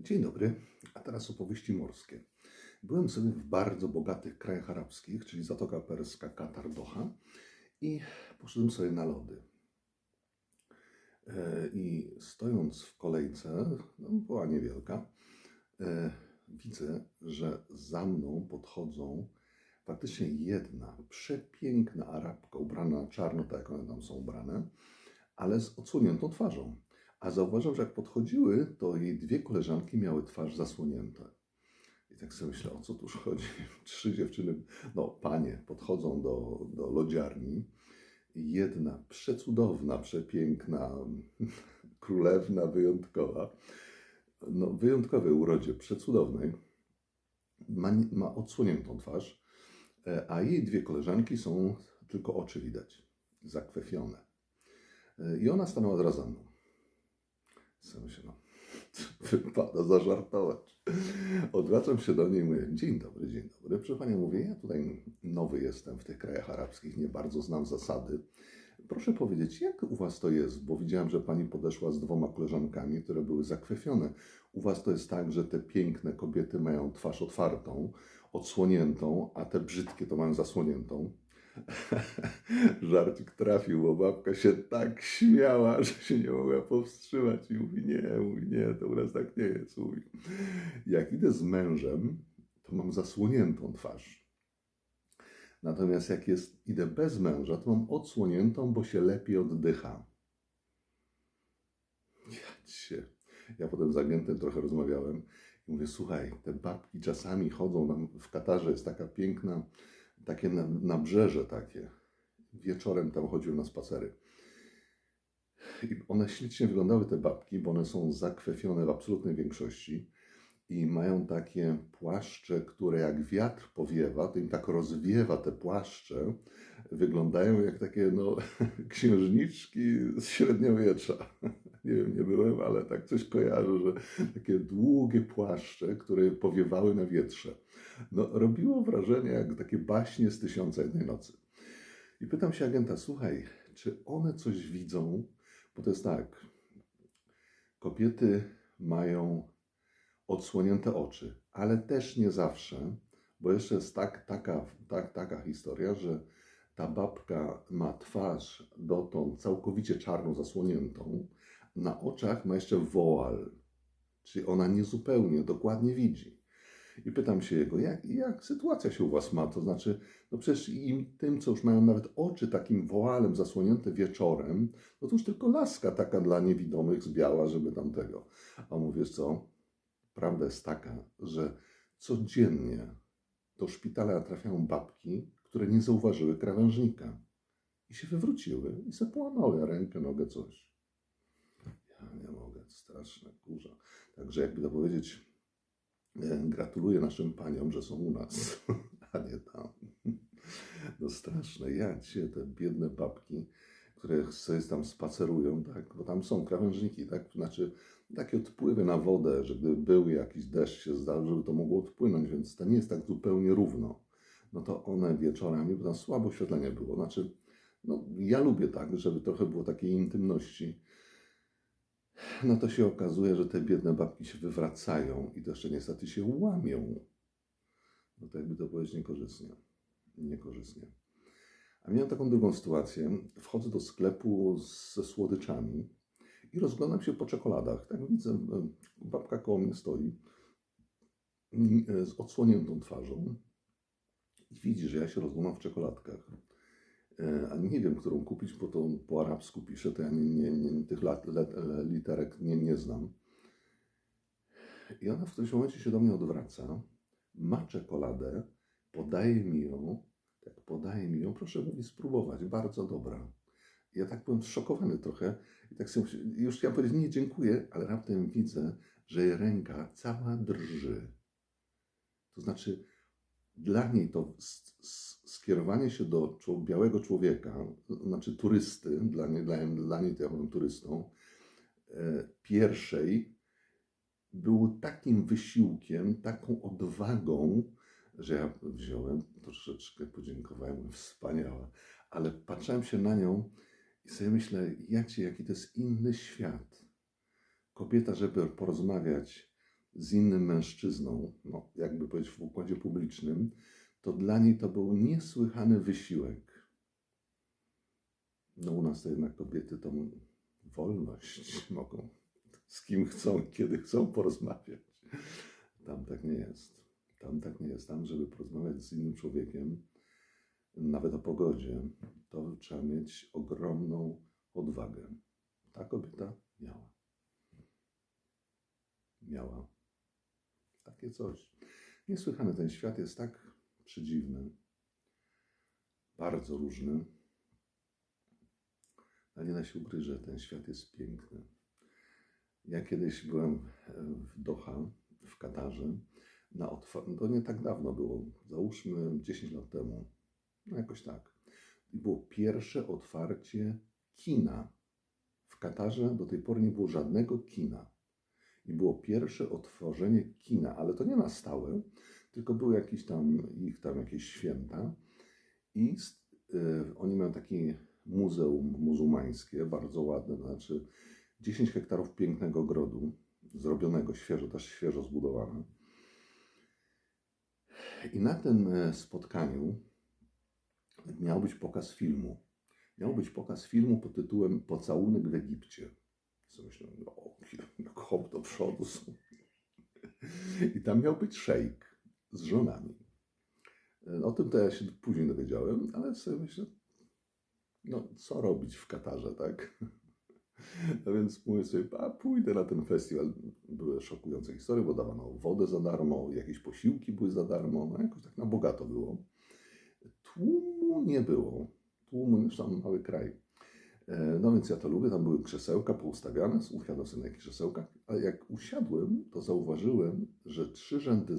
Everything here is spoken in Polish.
Dzień dobry, a teraz opowieści morskie. Byłem sobie w bardzo bogatych krajach arabskich, czyli Zatoka Perska, Katar, Doha i poszedłem sobie na lody. E, I stojąc w kolejce, no, była niewielka, e, widzę, że za mną podchodzą faktycznie jedna przepiękna Arabka, ubrana na czarno, tak jak one tam są ubrane, ale z odsłoniętą twarzą. A zauważyłem, że jak podchodziły, to jej dwie koleżanki miały twarz zasłonięte. I tak sobie myślę, o co tu chodzi? Trzy dziewczyny, no panie, podchodzą do, do lodziarni. Jedna przecudowna, przepiękna, królewna wyjątkowa, no wyjątkowej urodzie, przecudownej, ma, ma odsłoniętą twarz, e, a jej dwie koleżanki są, tylko oczy widać, zakwefione. E, I ona stanęła zaraz za mną. Sam się, no, wypada zażartować. Odwracam się do niej i mówię, dzień dobry, dzień dobry. Proszę Panią, mówię, ja tutaj nowy jestem w tych krajach arabskich, nie bardzo znam zasady. Proszę powiedzieć, jak u Was to jest? Bo widziałem, że Pani podeszła z dwoma koleżankami, które były zakwefione. U Was to jest tak, że te piękne kobiety mają twarz otwartą, odsłoniętą, a te brzydkie to mają zasłoniętą. Żarcik trafił, bo babka się tak śmiała, że się nie mogła powstrzymać i mówi, nie, mówi, nie, to u nas tak nie jest, mówi. Jak idę z mężem, to mam zasłoniętą twarz. Natomiast jak jest, idę bez męża, to mam odsłoniętą, bo się lepiej oddycha. Ja cię. Ja potem z agentem trochę rozmawiałem i mówię, słuchaj, te babki czasami chodzą tam w Katarze, jest taka piękna takie na, nabrzeże takie. Wieczorem tam chodziłem na spacery. I one ślicznie wyglądały, te babki, bo one są zakwefione w absolutnej większości i mają takie płaszcze, które jak wiatr powiewa, to im tak rozwiewa te płaszcze. Wyglądają jak takie no, księżniczki z średniowiecza. Nie wiem, nie byłem, ale tak coś kojarzę, że takie długie płaszcze, które powiewały na wietrze. No, robiło wrażenie jak takie baśnie z Tysiąca Jednej Nocy. I pytam się agenta, słuchaj, czy one coś widzą? Bo to jest tak, kobiety mają odsłonięte oczy, ale też nie zawsze, bo jeszcze jest tak, taka, tak, taka historia, że ta babka ma twarz dotąd całkowicie czarną, zasłoniętą, na oczach ma jeszcze woal, czyli ona niezupełnie dokładnie widzi. I pytam się jego, jak, jak sytuacja się u was ma? To znaczy, no przecież im, tym, co już mają nawet oczy takim woalem zasłonięte wieczorem, no to już tylko laska taka dla niewidomych zbiała, żeby tamtego. A mówisz co? Prawda jest taka, że codziennie do szpitala trafiają babki, które nie zauważyły krawężnika i się wywróciły i sobie połamały rękę, nogę, coś. Ja nie mogę, straszne kurza. Także jakby to powiedzieć, e, gratuluję naszym paniom, że są u nas, a nie tam. No straszne, ja cię, te biedne babki, które sobie tam spacerują, tak, bo tam są krawężniki, tak, znaczy takie odpływy na wodę, że gdyby był jakiś deszcz się zdarzył, to mogło odpłynąć, więc to nie jest tak zupełnie równo. No to one wieczorami, bo tam słabo oświetlenie było, znaczy, no ja lubię tak, żeby trochę było takiej intymności, no to się okazuje, że te biedne babki się wywracają i jeszcze niestety się łamią. No to jakby to powiedzieć niekorzystnie. Niekorzystnie. A miałem taką drugą sytuację. Wchodzę do sklepu ze słodyczami i rozglądam się po czekoladach. Tak widzę, e, babka koło mnie stoi e, z odsłoniętą twarzą i widzi, że ja się rozglądam w czekoladkach. E, a nie wiem, którą kupić, bo to po arabsku pisze, to ja nie, nie, nie, tych lat, lat, literek nie, nie znam. I ona w którymś momencie się do mnie odwraca, ma czekoladę, podaje mi ją, tak podaje mi ją, proszę mówi spróbować, bardzo dobra. Ja tak byłem zszokowany trochę i tak sobie już chciałem powiedzieć nie dziękuję, ale raptem widzę, że jej ręka cała drży. To znaczy dla niej to skierowanie się do białego człowieka, znaczy turysty, dla, nie, dla, dla niej to ja byłem turystą, e, pierwszej, było takim wysiłkiem, taką odwagą, że ja wziąłem, troszeczkę podziękowałem, wspaniała, ale patrzyłem się na nią i sobie myślę, jacie, jaki to jest inny świat. Kobieta, żeby porozmawiać z innym mężczyzną, no, jakby powiedzieć w układzie publicznym, to dla niej to był niesłychany wysiłek. No u nas to jednak kobiety tą wolność mogą z kim chcą, kiedy chcą porozmawiać. Tam tak nie jest. Tam tak nie jest. Tam, żeby porozmawiać z innym człowiekiem, nawet o pogodzie, to trzeba mieć ogromną odwagę. Ta kobieta miała. Miała takie coś. Ten świat jest tak przedziwny, bardzo różny. Ale nie da się ukryć, że ten świat jest piękny. Ja kiedyś byłem w Doha, w Katarze, na otwarciu, to nie tak dawno było, załóżmy 10 lat temu, no jakoś tak. I było pierwsze otwarcie kina. W Katarze do tej pory nie było żadnego kina. I było pierwsze otworzenie kina, ale to nie na stałe, tylko były jakieś tam, ich tam jakieś święta. I y, oni mają takie muzeum muzułmańskie, bardzo ładne, to znaczy 10 hektarów pięknego ogrodu, zrobionego świeżo, też świeżo zbudowane. I na tym e, spotkaniu miał być pokaz filmu. Miał być pokaz filmu pod tytułem Pocałunek w Egipcie. Co myślę, no, jak hop do przodu. są. I tam miał być szejk z żonami. E, O tym to ja się później dowiedziałem, ale sobie myślę, no co robić w Katarze, tak? No więc mówię sobie, a pójdę na ten festiwal. Były szokujące historie, bo dawano wodę za darmo, jakieś posiłki były za darmo, no jakoś tak na bogato było. Tłumu nie było. Tłumu, zresztą mały kraj. E, No więc ja to lubię, tam były krzesełka poustawiane, usiadłem sobie na jakichś krzesełkach, ale jak usiadłem, to zauważyłem, że trzy rzędy